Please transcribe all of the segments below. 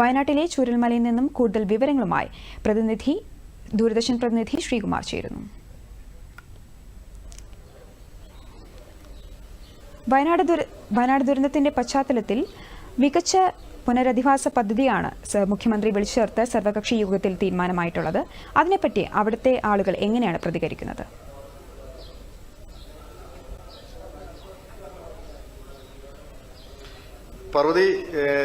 വയനാട്ടിലെ ചുരൽമലയിൽ നിന്നും കൂടുതൽ വിവരങ്ങളുമായി പ്രതിനിധി ദൂരദർശൻ പ്രതിനിധി ശ്രീകുമാർ ചേരുന്നു. വയനാട് ദുര വയനാട് ദുരന്തത്തിന്റെ പശ്ചാത്തലത്തിൽ മികച്ച പുനരധിവാസ പദ്ധതിയാണ് മുഖ്യമന്ത്രി വിളിച്ചു ചേർത്ത് സർവകക്ഷി യോഗത്തിൽ തീരുമാനമായിട്ടുള്ളത്. അതിനെപ്പറ്റി അവിടുത്തെ ആളുകൾ എങ്ങനെയാണ് പ്രതികരിക്കുന്നത്? പർവതി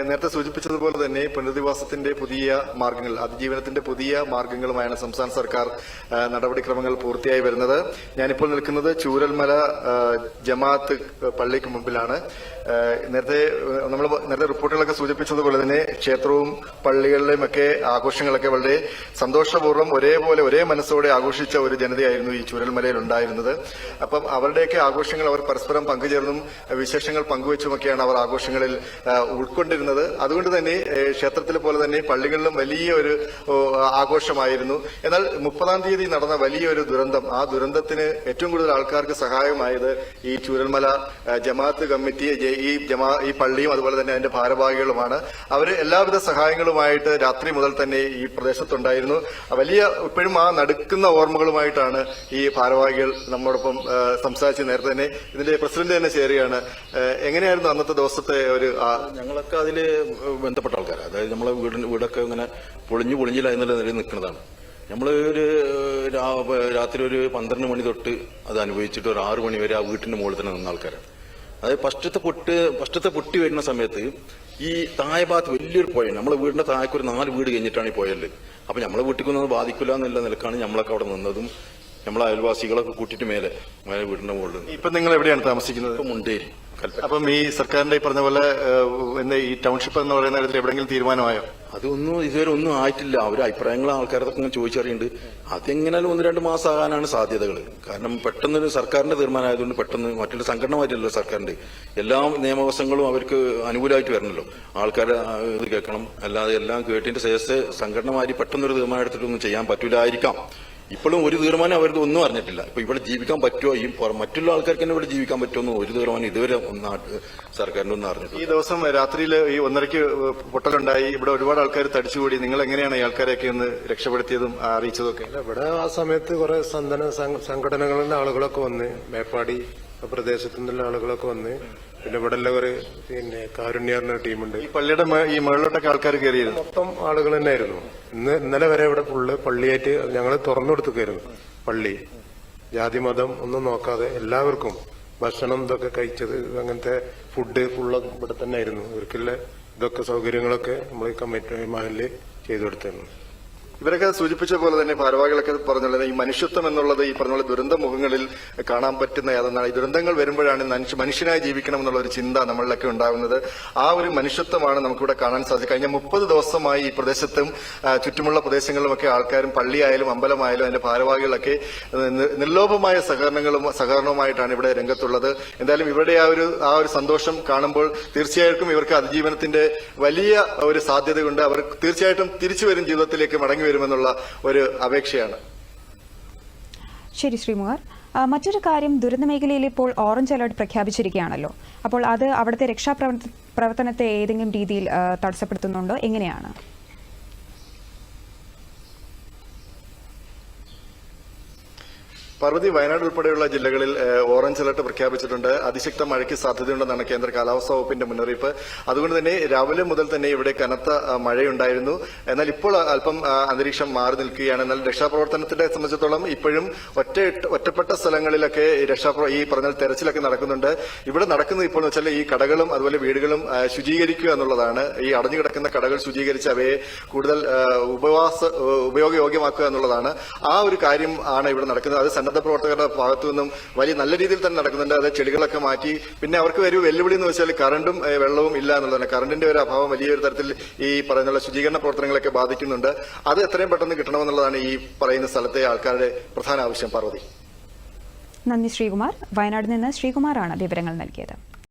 നേരത്തെ സൂചിപ്പിച്ചതുപോലെ തന്നെ പുനരധിവാസത്തിന്റെ പുതിയ മാർഗങ്ങൾ അതിജീവനത്തിന്റെ പുതിയ മാർഗങ്ങളുമായാണ് സംസ്ഥാന സർക്കാർ നടപടിക്രമങ്ങൾ പൂർത്തിയായി വരുന്നത്. ഞാനിപ്പോൾ നിൽക്കുന്നത് ചൂരൽമല ജമാഅത്ത് പള്ളിക്ക് മുമ്പിലാണ്. നേരത്തെ നമ്മൾ നേരത്തെ റിപ്പോർട്ടുകളൊക്കെ സൂചിപ്പിച്ചതുപോലെ തന്നെ ക്ഷേത്രവും പള്ളികളിലെയും ഒക്കെ ആഘോഷങ്ങളൊക്കെ വളരെ സന്തോഷപൂർവം ഒരേപോലെ ഒരേ മനസ്സോടെ ആഘോഷിച്ച ഒരു ജനതയായിരുന്നു ഈ ചൂരൽമലയിൽ ഉണ്ടായിരുന്നത്. അപ്പം അവരുടെയൊക്കെ ആഘോഷങ്ങൾ അവർ പരസ്പരം പങ്കുചേർന്നും വിശേഷങ്ങൾ പങ്കുവച്ചുമൊക്കെയാണ് അവർ ആഘോഷങ്ങളിൽ ഉൾക്കൊണ്ടിരുന്നത്. അതുകൊണ്ട് തന്നെ ക്ഷേത്രത്തിലെ പോലെ തന്നെ പള്ളികളിലും വലിയ ഒരു ആഘോഷമായിരുന്നു. എന്നാൽ മുപ്പതാം തീയതി നടന്ന വലിയൊരു ദുരന്തം. ആ ദുരന്തത്തിന് ഏറ്റവും കൂടുതൽ ആൾക്കാർക്ക് സഹായമായത് ഈ ചൂരൽമല ജമാഅത്ത് കമ്മിറ്റി ഈ ജമാ ഈ പള്ളിയും അതുപോലെ തന്നെ അതിന്റെ ഭാരവാഹികളുമാണ്. അവർ എല്ലാവിധ സഹായങ്ങളുമായിട്ട് രാത്രി മുതൽ തന്നെ ഈ പ്രദേശത്തുണ്ടായിരുന്നു. വലിയ ഇപ്പോഴും ആ നടുക്കുന്ന ഓർമ്മകളുമായിട്ടാണ് ഈ ഭാരവാഹികൾ നമ്മോടൊപ്പം സംസാരിച്ച് നേരത്തെ തന്നെ ഇതിന്റെ പ്രസിഡന്റ് തന്നെ ചേരുകയാണ്. എങ്ങനെയായിരുന്നു അന്നത്തെ ദിവസത്തെ ഒരു ഞങ്ങളൊക്കെ അതിൽ ബന്ധപ്പെട്ട ആൾക്കാരാണ് അതായത് നമ്മളെ വീടിന് വീടൊക്കെ ഇങ്ങനെ പൊളിഞ്ഞു പൊളിഞ്ഞില്ല എന്നുള്ള നിലയിൽ നിൽക്കുന്നതാണ്. നമ്മൾ ഒരു രാത്രി ഒരു പന്ത്രണ്ട് മണി തൊട്ട് അത് അനുഭവിച്ചിട്ട് ഒരു ആറു മണി വരെ ആ വീട്ടിന്റെ മുകളിൽ തന്നെ നിന്ന ആൾക്കാരാണ് അതായത് ഫസ്റ്റത്തെ പൊട്ട് ഫസ്റ്റത്തെ പൊട്ടി വരുന്ന സമയത്ത് ഈ താഴെ ഭാഗത്ത് വലിയൊരു പുഴയാണ് നമ്മളെ വീടിന്റെ താഴേക്ക് ഒരു നാല് വീട് കഴിഞ്ഞിട്ടാണ് ഈ പുഴയുള്ളത് അപ്പൊ നമ്മളെ വീട്ടിക്കൊന്നും ബാധിക്കില്ല എന്നുള്ള നിലക്കാണ് നമ്മളൊക്കെ അവിടെ നിന്നതും നമ്മളെ അയൽവാസികളൊക്കെ കൂട്ടിയിട്ട് മേലെ മേലെ വീടിന്റെ മുകളിൽ ഇപ്പൊ നിങ്ങൾ എവിടെയാണ് താമസിക്കുന്നത് മുണ്ടേരി. അപ്പം ഈ സർക്കാരിന്റെ ഈ പറഞ്ഞ പോലെ ഈ ടൗൺഷിപ്പ് എന്ന് പറയുന്ന കാര്യത്തിൽ എവിടെയെങ്കിലും തീരുമാനമായോ? അതൊന്നും ഇതുവരെ ഒന്നും ആയിട്ടില്ല. അവർ അഭിപ്രായങ്ങൾ ആൾക്കാരൊക്കെ ഇങ്ങനെ ചോദിച്ചറിയുന്നുണ്ട്. അതെങ്ങനെയാലും ഒന്ന് രണ്ട് മാസം ആകാനാണ് സാധ്യതകൾ കാരണം പെട്ടെന്ന് ഒരു സർക്കാരിന്റെ തീരുമാനമായതുകൊണ്ട് പെട്ടെന്ന് മറ്റൊരു സംഘടനമായിട്ടല്ലോ സർക്കാരിന്റെ എല്ലാ നിയമവശങ്ങളും അവർക്ക് അനുകൂലമായിട്ട് വരണല്ലോ. ആൾക്കാരെ ഇത് കേൾക്കണം. അല്ലാതെ എല്ലാം കേട്ടിന്റെ ശേഷത്തെ സംഘടനമാരി പെട്ടെന്നൊരു തീരുമാനം എടുത്തിട്ടൊന്നും ചെയ്യാൻ പറ്റൂലായിരിക്കാം. ഇപ്പോഴും ഒരു തീരുമാനം അവരുടെ ഒന്നും അറിഞ്ഞിട്ടില്ല. ഇപ്പൊ ഇവിടെ ജീവിക്കാൻ പറ്റുമോ? ഈ മറ്റുള്ള ആൾക്കാർക്ക് തന്നെ ഇവിടെ ജീവിക്കാൻ പറ്റുമോ? ഒരു തീരുമാനം ഇതുവരെ സർക്കാരിന്റെ ഒന്നും അറിഞ്ഞിട്ടില്ല. ഈ ദിവസം രാത്രിയിൽ ഈ ഒന്നരയ്ക്ക് പൊട്ടലുണ്ടായി. ഇവിടെ ഒരുപാട് ആൾക്കാർ തടിച്ചുകൂടി. നിങ്ങൾ എങ്ങനെയാണ് ഈ ആൾക്കാരെയൊക്കെ ഒന്ന് രക്ഷപ്പെടുത്തിയതും അറിയിച്ചതൊക്കെ അറിയിച്ചതും ഒക്കെ? ഇവിടെ ആ സമയത്ത് കുറെ സന്തന സംഘടനകളിലെ സംഘടനകളുടെ ആളുകളൊക്കെ വന്ന് മേപ്പാടി പ്രദേശത്തു നിന്നുള്ള ആളുകളൊക്കെ വന്ന് പിന്നെ ഇവിടെ ഉള്ള ഒരു പിന്നെ കാരുണ്യ പറഞ്ഞ ടീമുണ്ട്. ഈ പള്ളിയുടെ ഈ മുകളിലോട്ടൊക്കെ ആൾക്കാർ കയറിയിരുന്നു. മൊത്തം ആളുകൾ തന്നെയായിരുന്നു. ഇന്ന് ഇന്നലെ വരെ ഇവിടെ ഫുള്ള് പള്ളിയായിട്ട് ഞങ്ങൾ തുറന്നു കൊടുത്തുകയായിരുന്നു പള്ളി ജാതി മതം ഒന്നും നോക്കാതെ എല്ലാവർക്കും ഭക്ഷണം ഇതൊക്കെ കഴിച്ചത് അങ്ങനത്തെ ഫുഡ് ഫുള്ള് ഇവിടെ തന്നെ ആയിരുന്നു ഇവർക്കുള്ള ഇതൊക്കെ സൗകര്യങ്ങളൊക്കെ നമ്മൾ കമ്മിറ്റി മഹലിൽ ചെയ്തു കൊടുത്തിരുന്നു. ഇവരൊക്കെ സൂചിപ്പിച്ച പോലെ തന്നെ ഭാരവാഹികളൊക്കെ പറഞ്ഞുള്ളത് ഈ മനുഷ്യത്വം എന്നുള്ളത് ഈ പറഞ്ഞ ദുരന്ത മുഖങ്ങളിൽ കാണാൻ പറ്റുന്ന ഏതെന്നാണ്. ഈ ദുരന്തങ്ങൾ വരുമ്പോഴാണ് മനുഷ്യനായി ജീവിക്കണം എന്നുള്ള ഒരു ചിന്ത നമ്മളിലൊക്കെ ഉണ്ടാകുന്നത്. ആ ഒരു മനുഷ്യത്വമാണ് നമുക്കിവിടെ കാണാൻ സാധിക്കും കഴിഞ്ഞ മുപ്പത് ദിവസമായി ഈ പ്രദേശത്തും ചുറ്റുമുള്ള പ്രദേശങ്ങളിലുമൊക്കെ ആൾക്കാരും പള്ളിയായാലും അമ്പലമായാലും അതിന്റെ ഭാരവാഹികളൊക്കെ നിർലോഭമായ സഹകരണങ്ങളും സഹകരണവുമായിട്ടാണ് ഇവിടെ രംഗത്തുള്ളത്. എന്തായാലും ഇവിടെ ആ ഒരു ആ ഒരു സന്തോഷം കാണുമ്പോൾ തീർച്ചയായിട്ടും ഇവർക്ക് അതിജീവനത്തിന്റെ വലിയ ഒരു സാധ്യതയുണ്ട്. അവർ തീർച്ചയായിട്ടും തിരിച്ചുവരും ജീവിതത്തിലേക്ക് മടങ്ങി വരുമെന്നുള്ള ഒരു അപേക്ഷയാണ്. ശരി ശ്രീകുമാർ ആ, മറ്റൊരു കാര്യം ദുരന്ത മേഖലയിൽ ഇപ്പോൾ ഓറഞ്ച് അലർട്ട് പ്രഖ്യാപിച്ചിരിക്കുകയാണല്ലോ. അപ്പോൾ അത് അവിടുത്തെ രക്ഷാപ്രവർത്തനത്തെ പ്രവർത്തനത്തെ ഏതെങ്കിലും രീതിയിൽ തടസ്സപ്പെടുത്തുന്നുണ്ടോ? എങ്ങനെയാണ്? പർവതി വയനാട് ഉൾപ്പെടെയുള്ള ജില്ലകളിൽ ഓറഞ്ച് അലർട്ട് പ്രഖ്യാപിച്ചിട്ടുണ്ട്. അതിശക്ത മഴയ്ക്ക് സാധ്യതയുണ്ടെന്നാണ് കേന്ദ്ര കാലാവസ്ഥാ വകുപ്പിന്റെ മുന്നറിയിപ്പ്. അതുകൊണ്ട് തന്നെ രാവിലെ മുതൽ തന്നെ ഇവിടെ കനത്ത മഴയുണ്ടായിരുന്നു. എന്നാൽ ഇപ്പോൾ അല്പം അന്തരീക്ഷം മാറി നിൽക്കുകയാണ്. എന്നാൽ രക്ഷാപ്രവർത്തനത്തെ സംബന്ധിച്ചിടത്തോളം ഇപ്പോഴും ഒറ്റ ഒറ്റപ്പെട്ട സ്ഥലങ്ങളിലൊക്കെ രക്ഷാപ്ര ഈ പറഞ്ഞ തെരച്ചിലൊക്കെ നടക്കുന്നുണ്ട്. ഇവിടെ നടക്കുന്നത് ഇപ്പോൾ വെച്ചാൽ ഈ കടകളും അതുപോലെ വീടുകളും ശുചീകരിക്കുക എന്നുള്ളതാണ്. ഈ അടഞ്ഞു കിടക്കുന്ന കടകൾ ശുചീകരിച്ച് അവയെ കൂടുതൽ ഉപവാസ ഉപയോഗയോഗ്യമാക്കുക എന്നുള്ളതാണ്. ആ ഒരു കാര്യം ആണ് ഇവിടെ നടക്കുന്നത്. അത് സന്നദ്ധ പ്രവർത്തകരുടെ ഭാഗത്തു നിന്നും വലിയ നല്ല രീതിയിൽ തന്നെ നടക്കുന്നുണ്ട്. അത് ചെടികളൊക്കെ മാറ്റി. പിന്നെ അവർക്ക് ഒരു വെല്ലുവിളി എന്ന് വെച്ചാൽ കറണ്ടും വെള്ളവും ഇല്ല എന്നുള്ളതാണ്. കറണ്ടിന്റെ ഒരു അഭാവം വലിയൊരു തരത്തിൽ ഈ പറയുന്ന ശുചീകരണ പ്രവർത്തനങ്ങളൊക്കെ ബാധിക്കുന്നുണ്ട്. അത് എത്രയും പെട്ടെന്ന് കിട്ടണമെന്നുള്ളതാണ് ഈ പറയുന്ന സ്ഥലത്തെ ആൾക്കാരുടെ പ്രധാന ആവശ്യം. പാർവതി. നന്ദി ശ്രീകുമാർ. വയനാട് നിന്ന് ശ്രീകുമാറാണ് വിവരങ്ങൾ നൽകിയത്.